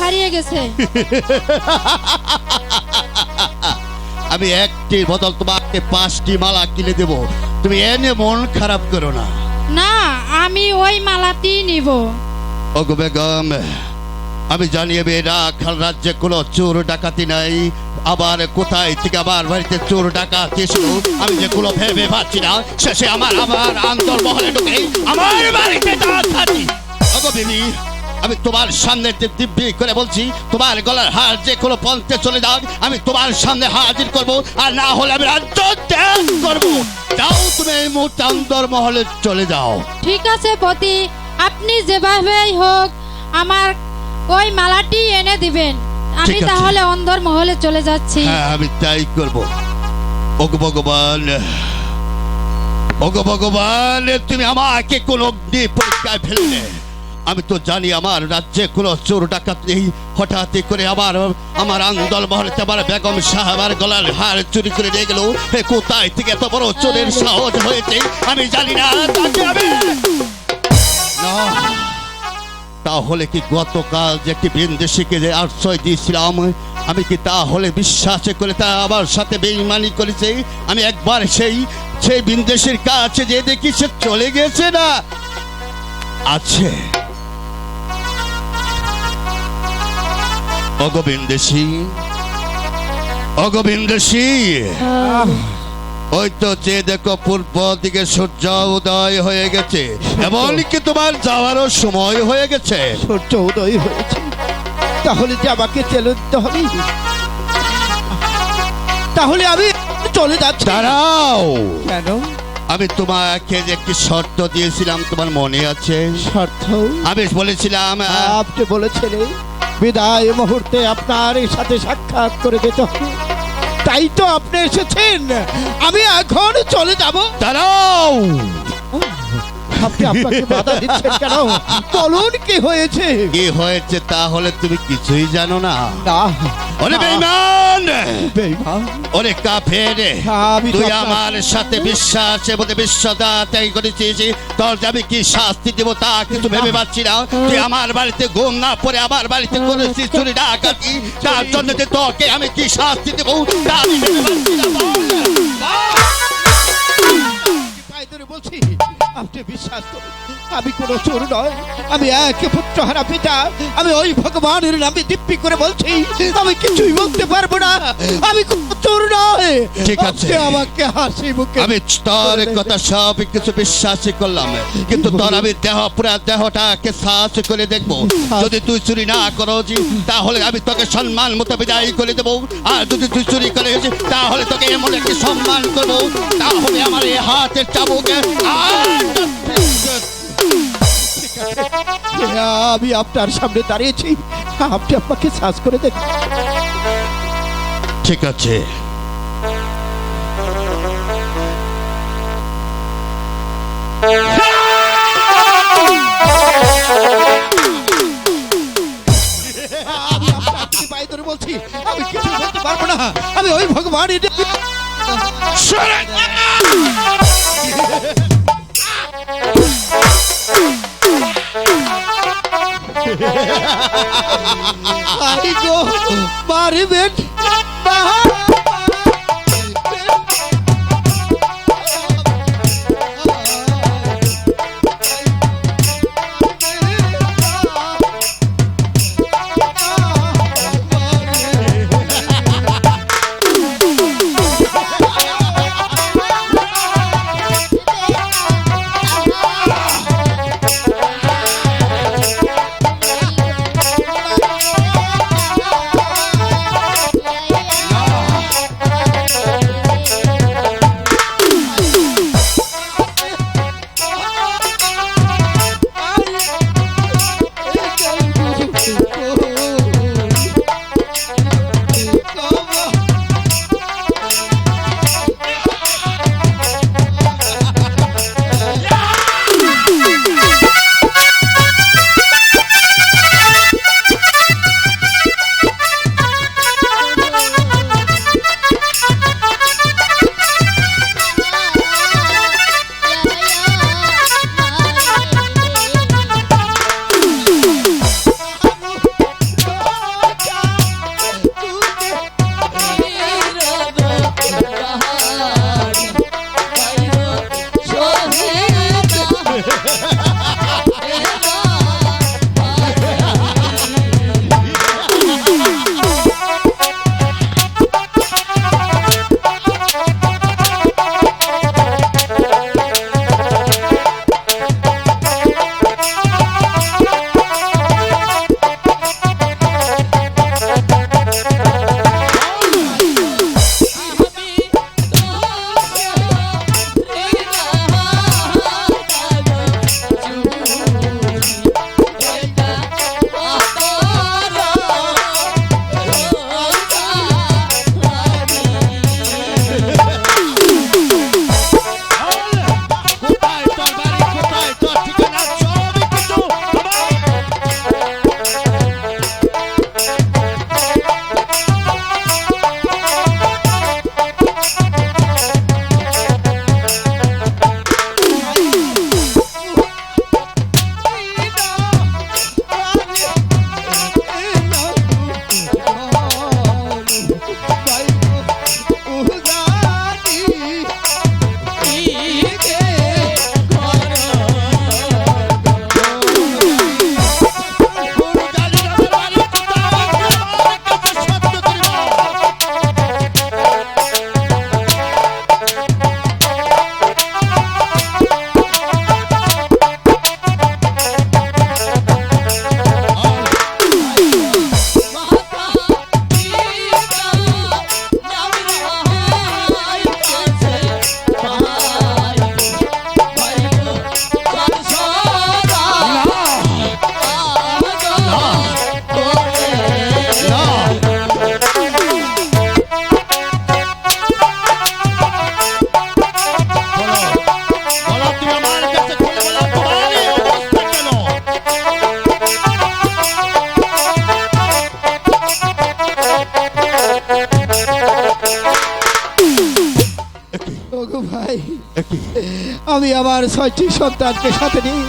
হারিয়ে গেছে। আমি একটি বদল তোমাকে পাঁচটি মালা কিনে দেব। তুমি এনে মন খারাপ করো না। না আমি ওই মালাটি নিব। ওগো বেগম আমি জানিয়ে মেয়েরা খাল রাজ্যে কোনো চোর ডাকাতি নাই। আবার কোথায় থেকে আমার বাড়িতে চোর ডাকাতি এসেছিল আমি যে কোনো ভেবে পাচ্ছি না। শেষে আমার আমার আন্তর্মহলে ঢুকে আমার বাড়িতে ডাকাতি। ওগো বিবি আমি তোমার সামনে দিব্যি করে বলছি তোমার গলার হার যে কোনো পন্থে চলে যাও আমি তোমার সামনে হাজির করব আর না হলে আমি রাজ্য ত্যাগ করব। যাও তুমি এই মুহূর্তে অন্তর্মহলে চলে যাও। ঠিক আছে পতি আপনি যেভাবেই হোক আমার ওই মালাটি এনে দিবেন। আমি তাহলে অন্ধর মহলে চলে যাচ্ছি। হ্যাঁ আমি তাই করব। ওগো ভগবান ওগো ভগবান তুমি আমাকে কোন অগ্নি পরীক্ষায় ফেললে। আমি তো জানি আমার রাজ্যে কোনো চোর ডাকাত নেই। হঠাৎ করে আমার আমার আন্দোল মহলেতে আমার বেগম সাহাবার গলার হার চুরি করে নিয়ে গেল। কোথায় থেকে এত বড় চোরের সাহস হয়েছে? আমি জানি না তাহলে কি গতকাল যে একটি বিন্দেশিকে যে আশ্রয় দিয়েছিলাম, আমি কি তাহলে বিশ্বাস করে তা আমার সাথে বেইমানি করেছে? আমি একবার সেই সেই বিন্দেশির কাছে যে দেখি সে চলে গেছে না আছে? অগোবিন্দেশি অগোবিন্দেশি ওই তো যে দেখো পূর্ব দিকে সূর্য উদয় হয়ে গেছে। এমনকি তোমার যাওয়ারও সময় হয়ে গেছে। সূর্য উদয় হয়েছে। তাহলে যে আমাকে চলে দিতে হবে। তাহলে আমি চলে যাচ্ছি। দাঁড়াও। কেন? আমি তোমাকে যে একটি শর্ত দিয়েছিলাম তোমার মনে আছে? শর্ত? আমি বলেছিলাম আপনি বলেছিলেন। বিদায় মুহূর্তে আপনার সাথে সাক্ষাৎ করে যেতে হবে। তাই তো আপনি এসেছেন। আমি এখন চলে যাব। দাঁড়াও। আপনি আপনাকে বাধা দিচ্ছেন কেন? বলুন কি হয়েছে? কি হয়েছে তাহলে তুমি কিছুই জানো না। না। ওরে বেঈমান। ওরে কাফের তুই আমার সাথে বিশ্বাস এবং বিশ্বতা ত্যাগ করেছিস। তোর আমি কি শাস্তি দেবো তা কিছু ভেবে পাচ্ছি না। তুই আমার বাড়িতে ঘুম না পরে আমার বাড়িতে করেছিস চুরি ডাকাতি। তার জন্য যে তোকে আমি কি শাস্তি দেবো তা আমি ভেবে পাচ্ছি না। বল। বলছি? আপনি বিশ্বাস করুন আমি কোনো চোর নয় আমি এক পুত্র হারা পিতা আমি ওই ভগবানের নামে দিব্যি করে বলছি আমি কিছুই বলতে পারব না আমি কোনো চোর নয়। ঠিক আছে। আমাকে হাসি মুখে আমি তোর কথা সব কিছু বিশ্বাসই করলাম কিন্তু তোর আমি দেহ পুরা দেহটাকে সাহস করে দেখব। যদি তুই চুরি না করো তাহলে আমি তোকে সম্মান মতো বিদায় করে দেবো। আর যদি তুই চুরি করে তাহলে তোকে এমন একটি সম্মান করব। তাহলে আমার এই হাতের চাবুকে আর আমি আপনার সামনে দাঁড়িয়েছি। আপনি আমাকে সাজ করে দেখুন ঠিক আছে। বলছি আমি কিছু পারব না। আমি ওই ভগবানের আই আমি আমার ছয়টি সন্তানকে সাথে নিয়ে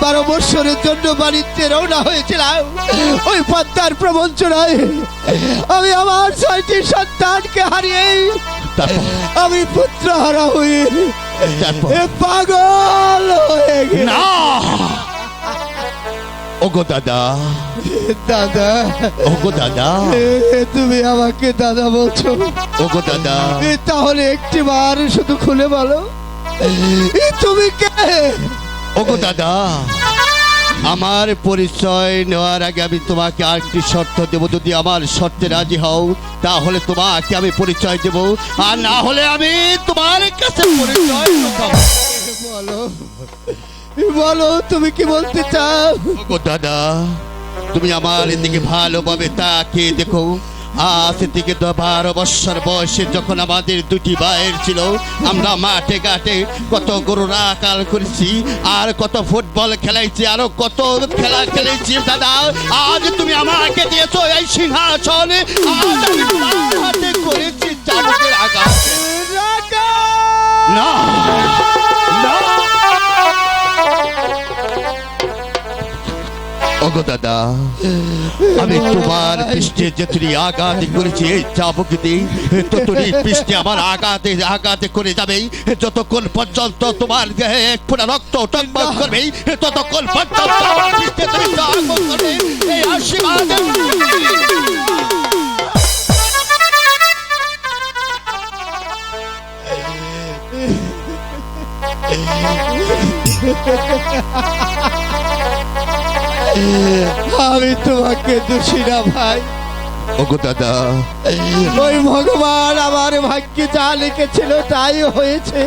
বারো বৎসরের জন্য বাণিজ্যে রওনা হয়েছিলাম। ওই পদ্মার প্রবঞ্চনায় আমি আমার ছয়টি সন্তানকে হারিয়ে আমি পুত্র হারা হয়ে পাগল হয়ে গেলাম। না! ওগো দাদা। দাদা। ওগো দাদা। তুমি আমাকে দাদা বলছো। ওগো দাদা। তাহলে একটি বার শুধু খুলে বলো। তুমি কে? ওগো দাদা আমার পরিচয় নেওয়ার আগে আমি তোমাকে আরেকটি শর্ত দেব। যদি আমার শর্তে রাজি হও তাহলে তোমাকে আমি পরিচয় দেব। আর না হলে আমি তোমার কাছে পরিচয় বলো বলো তুমি কি বলতে চাও? দাদা তুমি আমার এদিকে ভালোভাবে তাকে দেখো। আজ থেকে তো বারো বৎসর বয়সে যখন আমাদের দুটি ভাইয়ের ছিল আমরা মাঠে ঘাটে কত গরুর আকাল করেছি আর কত ফুটবল খেলাইছি আরও কত খেলা খেলেছি দাদা আজ তুমি আমাকে দিয়েছ এই সিংহাসন। করেছি চাবুকের আঘাত না। না দাদা, আমি তোমার পৃষ্ঠে যেতুরি আঘাত করেছি, এই চাবুক দিয়ে ততুরি পৃষ্ঠে আমার আঘাতে আঘাতে করে যাবে। যতক্ষণ পর্যন্ত তোমার গায়ে এক ফোঁটা রক্ত টকবক করবে, ততক্ষণ পর্যন্ত আমার পৃষ্ঠে তুমি আগুন করবে। এই আশীর্বাদ। আমি তোমাকে দোষী না ভাই। ওগো দাদা। ওই ভগবান আমার ভাগ্যে যা লিখেছিল তাই হয়েছে।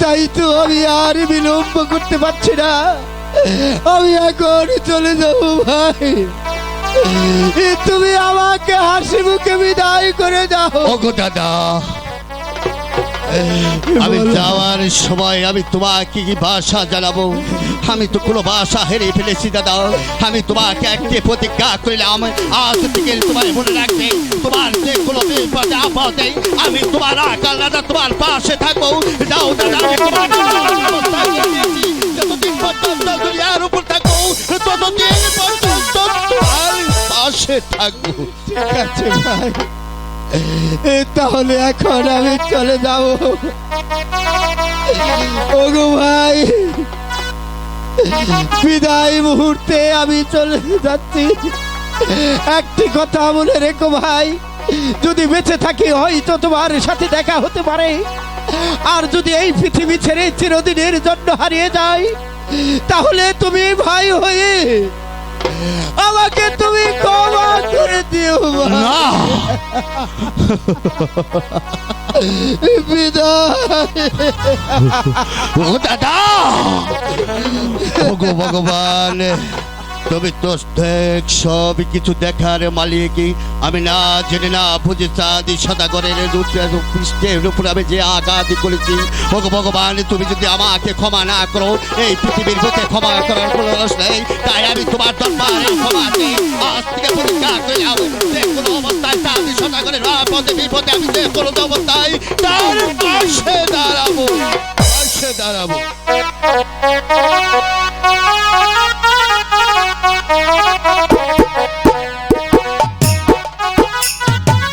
তাই তো আমি আর বিলম্ব করতে পারছি না। আমি এখন চলে যাব ভাই। তুমি আমাকে হাসি মুখে বিদায় করে দাও। ওগো দাদা। আমি যাওয়ার সময় আমি তোমাকে কি ভাষা জানাব? আমি তো কোনো ভাষা হেরে ফেলেছি, দাদা। আমি তোমাকে একটি প্রতিজ্ঞা করলাম। আজ থেকে তোমার মনে রাখবে, তোমার যে কোনো বিপদে আপদে আমি তোমার আকাল দাদা, তোমার পাশে থাকব। যাও, দাদা। যতদিন পর্যন্ত দুনিয়ার উপর থাকব, ততদিন পর্যন্ত তোমার পাশে থাকব। ঠিক আছে ভাই তাহলে এখন আমি চলে যাব। ওগো ভাই, বিদায় মুহূর্তে আমি চলে যাচ্ছি। একটি কথা মনে রেখো ভাই, যদি বেঁচে থাকি হয়তো তোমার সাথে দেখা হতে পারে। আর যদি এই পৃথিবী ছেড়ে চিরদিনের জন্য হারিয়ে যাই তাহলে তুমি ভাই হয়ে আমাকে তুমি ক্ষমা করে দিও। না বিদায় ও দাদা ভগবান তুমি তো দেখ সব কিছু দেখার মালিক আমি না জেনে না বুঝে চাঁদি সাদা করে পৃষ্ঠের উপর আমি যে আঘাত করেছি, ওগো ভগবান, তুমি যদি আমাকে ক্ষমা না করো, এই পৃথিবীর বুকে ক্ষমা করার কোনো নেই, তাই আমি তোমার দরবারে ক্ষমা চাই। আজ থেকে পাশে দাঁড়াবো দাঁড়াবো।